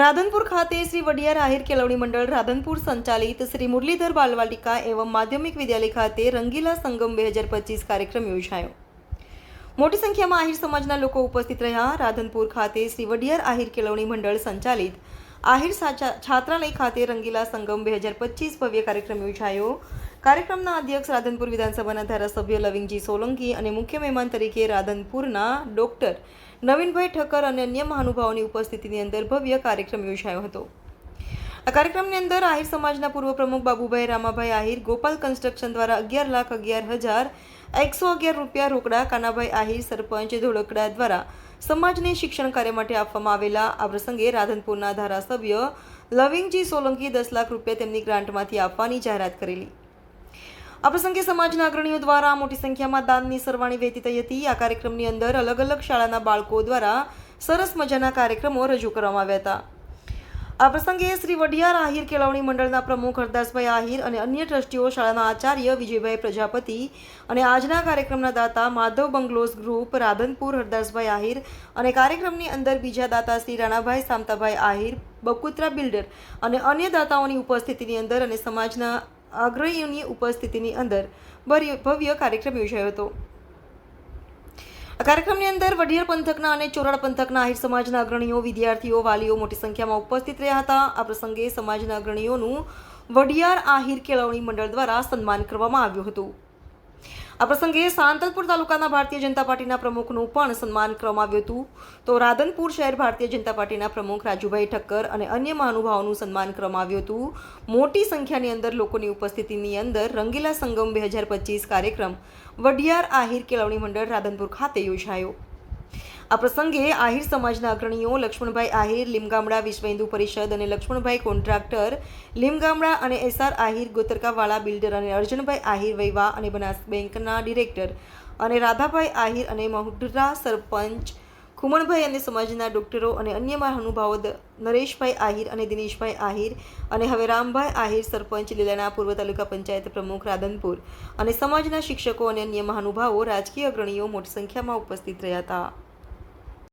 રાધનપુર ખાતે શ્રી વડિયાર આહિર કેળવણી મંડળ રાધનપુર સંચાલિત શ્રી મુરલીધર બાલવાટિકા એવં માધ્યમિક વિદ્યાલય ખાતે રંગીલા સંગમ બે હજાર પચીસ કાર્યક્રમ યોજાયો. મોટી સંખ્યામાં આહિર સમાજના લોકો ઉપસ્થિત રહ્યા. રાધનપુર ખાતે શ્રી વડિયાર આહિર કેળવણી મંડળ સંચાલિત આહિર છાત્રાલય ખાતે રંગીલા સંગમ બે હજાર પચીસ ભવ્ય કાર્યક્રમ યોજાયો. કાર્યક્રમના અધ્યક્ષ રાધનપુર વિધાનસભાના ધારાસભ્ય લવિંગજી સોલંકી અને મુખ્ય મહેમાન તરીકે રાધનપુરના ડોક્ટર નવીનભાઈ ઠક્કર અને અન્ય મહાનુભાવોની ઉપસ્થિતિની અંદર ભવ્ય કાર્યક્રમ યોજાયો હતો. આ કાર્યક્રમની અંદર આહિર સમાજના પૂર્વ પ્રમુખ બાબુભાઈ રામાભાઈ આહિર, ગોપાલ કન્સ્ટ્રક્શન દ્વારા અગિયાર લાખ અગિયાર હજાર એકસો અગિયાર રૂપિયા રોકડા, કાનાભાઈ આહિર, સરપંચ ધોળકડા દ્વારા સમાજને શિક્ષણ કાર્ય માટે આપવામાં આવેલા. આ પ્રસંગે રાધનપુરના ધારાસભ્ય લવિંગજી સોલંકી દસ લાખ રૂપિયા તેમની ગ્રાન્ટમાંથી આપવાની જાહેરાત કરેલી. આ પ્રસંગે સમાજના અગ્રણીઓ દ્વારા મોટી સંખ્યામાં દાનની સરવાણી વહેતી થઈ હતી. આ કાર્યક્રમની અંદર અલગ અલગ શાળાના બાળકો દ્વારા સરસ મજાના કાર્યક્રમો રજૂ કરવામાં આવ્યા હતા. આ પ્રસંગે શ્રી વડિયાર આહિર કેળવણી મંડળના પ્રમુખ હરદાસભાઈ આહિર અને અન્ય ટ્રસ્ટીઓ શાળાના આચાર્ય વિજયભાઈ પ્રજાપતિ અને આજના કાર્યક્રમના દાતા માધવ બંગલોઝ ગ્રુપ, રાધનપુર હરદાસભાઈ આહિર અને કાર્યક્રમની અંદર બીજા દાતા શ્રી રાણાભાઈ સામતાભાઈ આહિર, બકુત્રા બિલ્ડર અને અન્ય દાતાઓની ઉપસ્થિતિની અંદર અને સમાજના અગ્રણીઓની ઉપસ્થિતિની અંદર ભવ્ય કાર્યક્રમ યોજાયો હતો. આ કાર્યક્રમની અંદર વઢિયાર પંથકના અને ચોરાડ પંથકના આહિર સમાજના અગ્રણીઓ, વિદ્યાર્થીઓ, વાલીઓ મોટી સંખ્યામાં ઉપસ્થિત રહ્યા હતા. આ પ્રસંગે સમાજના અગ્રણીઓનું વડિયાર આહિર કેળવણી મંડળ દ્વારા સન્માન કરવામાં આવ્યું હતું. આ પ્રસંગે સાંતલપુર તાલુકાના ભારતીય જનતા પાર્ટીના પ્રમુખનું પણ સન્માન કરવામાં આવ્યું હતું. તો રાધનપુર શહેર ભારતીય જનતા પાર્ટીના પ્રમુખ રાજુભાઈ ઠક્કર અને અન્ય મહાનુભાવોનું સન્માન કરવામાં આવ્યું હતું. મોટી સંખ્યાની અંદર લોકોની ઉપસ્થિતિની અંદર રંગીલા સંગમ બે હજાર પચીસ કાર્યક્રમ વડિયાર આહિર કેળવણી મંડળ રાધનપુર ખાતે યોજાયો. આ પ્રસંગે આહિર સમાજના અગ્રણીઓ લક્ષ્મણભાઈ આહિર, લીમગામડા વિશ્વ હિન્દુ પરિષદ અને લક્ષ્મણભાઈ કોન્ટ્રાક્ટર, લીમગામડા અને એસઆર આહિર ગોતરકાવાળા બિલ્ડર અને અર્જુનભાઈ આહિર વૈવા અને બનાસ બેંકના ડિરેક્ટર અને રાધાભાઈ આહિર અને મહુડરા સરપંચ, ખુમણભાઈ અને સમાજના ડોક્ટરો અને અન્ય મહાનુભાવો નરેશભાઈ આહિર અને દિનેશભાઈ આહિર અને હવે રામભાઈ આહિર સરપંચ લીલાના પૂર્વ તાલુકા પંચાયત પ્રમુખ રાધનપુર અને સમાજના શિક્ષકો અને અન્ય મહાનુભાવો, રાજકીય અગ્રણીઓ મોટી સંખ્યામાં ઉપસ્થિત રહ્યા હતા.